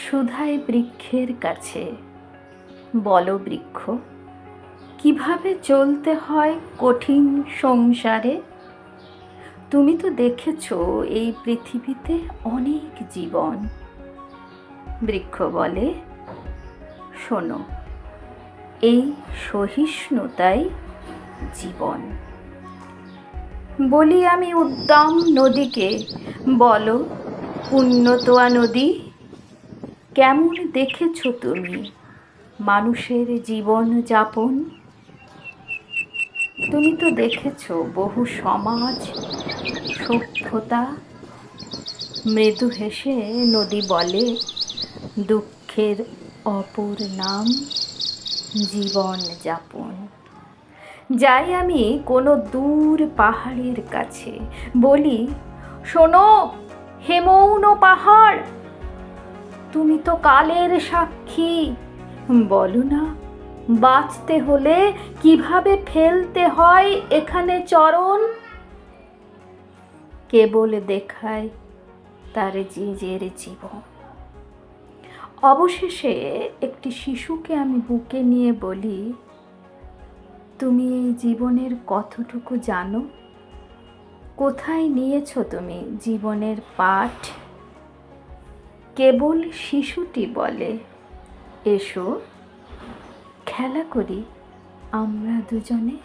সুধাই বৃক্ষের কাছে। বলো বৃক্ষ, কীভাবে চলতে হয় কঠিন সংসারে? তুমি তো দেখেছ এই পৃথিবীতে অনেক জীবন। বৃক্ষ বলে, শোনো, এই সহিষ্ণুতাই জীবন। বলি আমি উদ্দাম নদীকে, বলো, উন্নতয়া নদী কেমন দেখেছ তুমি মানুষের জীবন যাপন? তুমি তো দেখেছ বহু সমাজ, সভ্যতা। মৃদু হেসে নদী বলে, দুঃখের অপর নাম জীবন যাপন। যাই আমি কোনো দূর পাহাড়ের কাছে বলি, শোনো, হেমৌন পাহাড়! তুমি তো কালের সাক্ষী। বলো না, বাঁচতে হলে কীভাবে ফেলতে হয় এখানে চরণ? কেবল দেখায় তার জিজের জীবন। অবশেষে একটি শিশুকে আমি বুকে নিয়ে বলি, তুমি এই জীবনের কতটুকু জানো? কোথায় নিয়েছো তুমি জীবনের পাঠ? কেবল শিশুটি বলে এসো খেলা করি আমরা দুজনে।